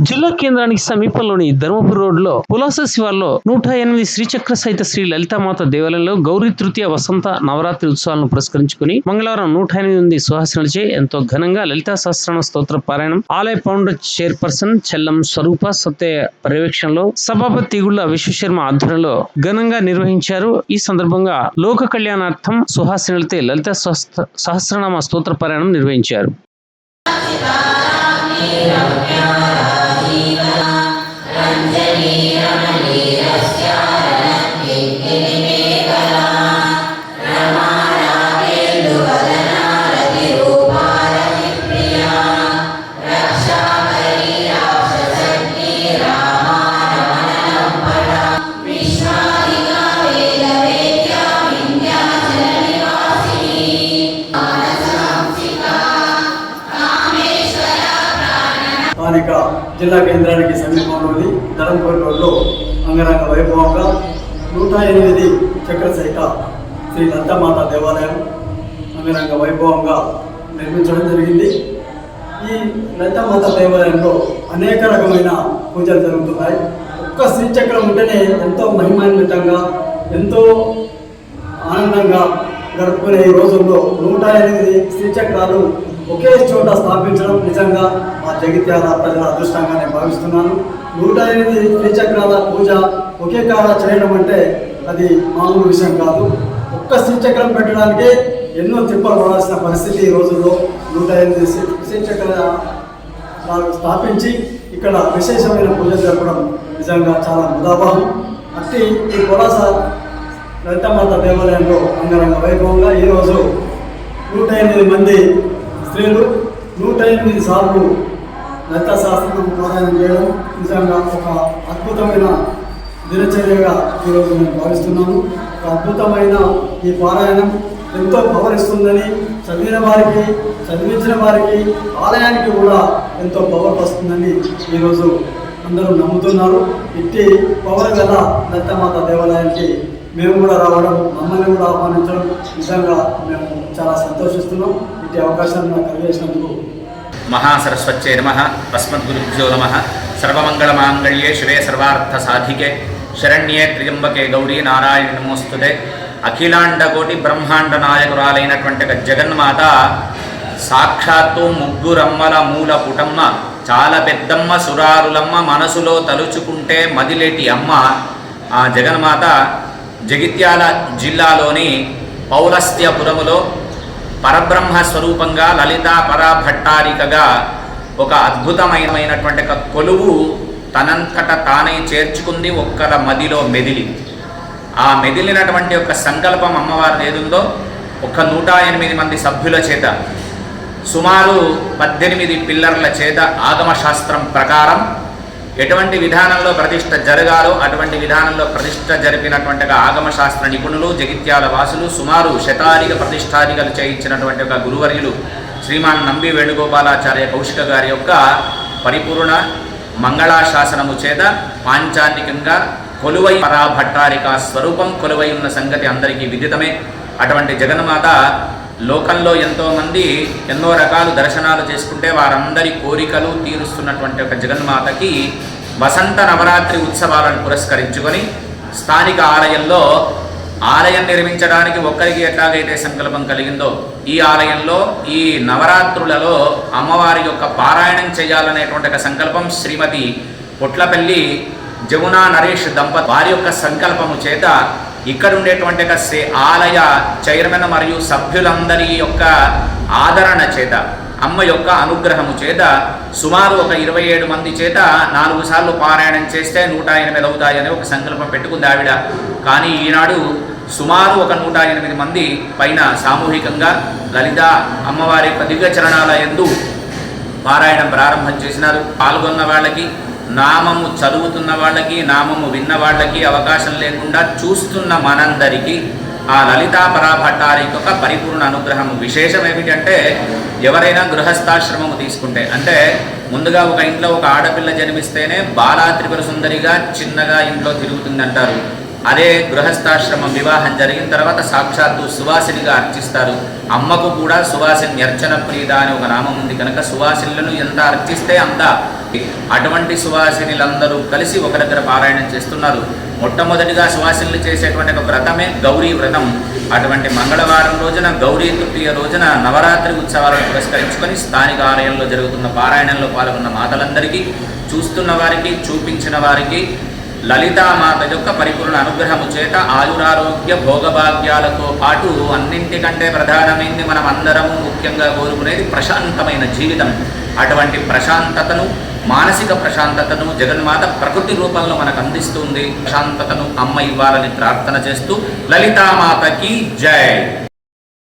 జిల్లా కేంద్రానికి సమీపంలోని ధర్మపురి రోడ్లో పులాస శివార్లో నూట ఎనిమిది శ్రీచక్ర సహిత శ్రీ లలితామాత దేవాలయంలో గౌరీ తృతీయ వసంత నవరాత్రి ఉత్సవాలను పురస్కరించుకుని మంగళవారం నూట ఎనిమిది మంది సుహాసినులచే ఎంతో ఘనంగా లలితా సహస్రనామ స్తోత్ర పారాయణం ఆలయ ఫౌండర్ చైర్పర్సన్ చెల్లం స్వరూప సత్య పర్యవేక్షణలో సభాపతి తిగుళ్ళ విశ్వశర్మ ఆధ్వర్యంలో ఘనంగా నిర్వహించారు. ఈ సందర్భంగా లోక కళ్యాణార్థం సుహాసినులతో లలిత సహస్ర- సహస్రనామ స్తోత్ర పారాయణం నిర్వహించారు. नीरस्य స్థానిక జిల్లా కేంద్రానికి సమీపంలోని ధరంపూర్ రోడ్లో అంగరంగ వైభవంగా నూట ఎనిమిది చక్ర సహిత శ్రీ లలితామాత దేవాలయం అంగరంగ వైభవంగా నిర్మించడం జరిగింది. ఈ లలితామాత దేవాలయంలో అనేక రకమైన పూజలు జరుగుతున్నాయి. ఒక్క శ్రీచక్రం ఉంటేనే ఎంతో మహిమాన్వితంగా ఎంతో ఆనందంగా గడుపుకునే ఈ రోజుల్లో నూట ఎనిమిది శ్రీచక్రాలు ఒకే చోట స్థాపించడం నిజంగా మా జగిత్యాల ప్రజల అదృష్టంగా నేను భావిస్తున్నాను. నూట ఎనిమిది శ్రీచక్రాల పూజ ఒకే కాడ చేయడం అంటే అది మామూలు విషయం కాదు. ఒక్క శ్రీచక్రం పెట్టడానికే ఎన్నో తిప్పలు పడాల్సిన పరిస్థితి ఈ రోజుల్లో నూట ఎనిమిది శ్రీచక్రాలు వాళ్ళు స్థాపించి ఇక్కడ విశేషమైన పూజ జరపడం నిజంగా చాలా ముదాభావం. అట్టి ఈ కొలాస లలితమాత దేవాలయంలో అంగరంగ వైభవంగా ఈరోజు నూట ఎనిమిది మంది స్త్రీలు నూట ఎనిమిది సార్లు లలితా శాస్త్రం పారాయణం చేయడం నిజంగా ఒక అద్భుతమైన దినచర్యగా ఈరోజు నేను భావిస్తున్నాను. ఒక అద్భుతమైన ఈ పారాయణం ఎంతో పవర్ ఇస్తుందని చదివిన వారికి చదివించిన వారికి ఆలయానికి కూడా ఎంతో పవర్ వస్తుందని ఈరోజు అందరూ నమ్ముతున్నారు. ఇట్టి పవర్ గల దత్తమాత దేవాలయానికి మేము కూడా రావడం మమ్మల్ని కూడా ఆహ్వానించడం నిజంగా మేము చాలా సంతోషిస్తున్నాం. ఇట్టి అవకాశాన్ని నాకు కలిగేసినందుకు మహాసరస్వచ్చే నమ తస్మద్గురుభ్యో నమ. సర్వమంగళమాంగళ్యే శివే సర్వార్థసాధికే. శరణ్యే త్రియంబకే గౌరీ నారాయణ నమోస్తుదే అఖిలాండకోటి బ్రహ్మాండ నాయకురాలైనటువంటి జగన్మాత సాక్షాత్తు ముగ్గురమ్మల మూల పుటమ్మ చాలా పెద్దమ్మ సురారులమ్మ మనసులో తలుచుకుంటే మదిలేటి అమ్మ. ఆ జగన్మాత జగిత్యాల జిల్లాలోని పౌలస్త్యపురములో పరబ్రహ్మ స్వరూపంగా లలితా పరాభట్టారికగా ఒక అద్భుతమైనటువంటి ఒక కొలువు తనంతట తానే చేర్చుకుంది ఒక్కల మదిలో మెదిలి. ఆ మెదిలినటువంటి ఒక సంకల్పం అమ్మవారి ఏదుందో ఒక నూట ఎనిమిది మంది సభ్యుల చేత. సుమారు పద్దెనిమిది పిల్లర్ల చేత ఆగమశాస్త్రం ప్రకారం ఎటువంటి విధానంలో ప్రతిష్ట జరగాలో అటువంటి విధానంలో ప్రతిష్ట జరిపినటువంటి ఆగమశాస్త్ర ఆగమ శాస్త్ర నిపుణులు జగిత్యాల వాసులు సుమారు శతాధిక ప్రతిష్టాధికలు చేయించినటువంటి ఒక గురువర్యులు శ్రీమాన్ నంబి వేణుగోపాలాచార్య కౌశిక గారి యొక్క పరిపూర్ణ మంగళాశాసనము చేత పాంచాన్నికంగా కొలువై పరాభట్టారిక స్వరూపం కొలువై ఉన్న సంగతి అందరికీ విదితమే. అటువంటి జగన్మాత లోకంలో ఎంతోమంది ఎన్నో రకాలు దర్శనాలు చేసుకుంటే వారందరి కోరికలు తీరుస్తున్నటువంటి ఒక జగన్మాతకి వసంత నవరాత్రి ఉత్సవాలను పురస్కరించుకొని స్థానిక ఆలయంలో ఆలయం నిర్మించడానికి ఒక్కరికి ఎట్లాగైతే సంకల్పం కలిగిందో ఈ ఆలయంలో ఈ నవరాత్రులలో అమ్మవారి యొక్క పారాయణం చేయాలనేటువంటి ఒక సంకల్పం శ్రీమతి పొట్లపల్లి జమునా నరేష్ దంపతి వారి యొక్క సంకల్పము చేత ఇక్కడ ఉండేటువంటి యొక్క ఆలయ చైర్మన్ మరియు సభ్యులందరి యొక్క ఆదరణ చేత అమ్మ యొక్క అనుగ్రహము చేత సుమారు ఒక ఇరవై ఏడు మంది చేత నాలుగు సార్లు పారాయణం చేస్తే నూట ఎనిమిది అవుతాయని ఒక సంకల్పం పెట్టుకుంది ఆవిడ. కానీ ఈనాడు సుమారు ఒక నూట ఎనిమిది మంది పైన సామూహికంగా లలిత అమ్మవారి యొక్క దివ్య చరణాల యందు పారాయణం ప్రారంభం చేసినారు. పాల్గొన్న వాళ్ళకి నామము చదువుతున్న వాళ్ళకి నామము విన్న వాళ్ళకి అవకాశం లేకుండా చూస్తున్న మనందరికీ ఆ లలితా పరాభట్టారి యొక్క పరిపూర్ణ అనుగ్రహం విశేషం ఏమిటంటే ఎవరైనా గృహస్థాశ్రమము తీసుకుంటే అంటే ముందుగా ఒక ఇంట్లో ఒక ఆడపిల్ల జన్మిస్తేనే బాలా త్రిపుర సుందరిగా చిన్నగా ఇంట్లో తిరుగుతుంది అంటారు అదే గృహస్థాశ్రమం వివాహం జరిగిన తర్వాత సాక్షాత్తు సువాసినిగా అర్చిస్తారు. అమ్మకు కూడా సువాసిని అర్చన ప్రీద అని ఒక నామం ఉంది. కనుక సువాసినులను ఎంత అర్చిస్తే అంత. అటువంటి సువాసినులందరూ కలిసి ఒక దగ్గర పారాయణం చేస్తున్నారు. మొట్టమొదటిగా సువాసినులు చేసేటువంటి ఒక వ్రతమే గౌరీ వ్రతం. అటువంటి మంగళవారం రోజున గౌరీ తృతీయ రోజున నవరాత్రి ఉత్సవాలను పురస్కరించుకొని స్థానిక ఆలయంలో జరుగుతున్న పారాయణంలో పాల్గొన్న మాతలందరికీ చూస్తున్న వారికి చూపించిన వారికి లలితామాత యొక్క పరిపూర్ణ అనుగ్రహము చేత ఆయురారోగ్య భోగభాగ్యాలతో పాటు అన్నింటికంటే ప్రధానమైంది మనం అందరము ముఖ్యంగా కోరుకునేది ప్రశాంతమైన జీవితం. అటువంటి ప్రశాంతతను మానసిక ప్రశాంతతను జగన్మాత ప్రకృతి రూపంలో మనకు అందిస్తుంది. ప్రశాంతతను అమ్మ ఇవ్వాలని ప్రార్థన చేస్తూ లలితామాతకి జై.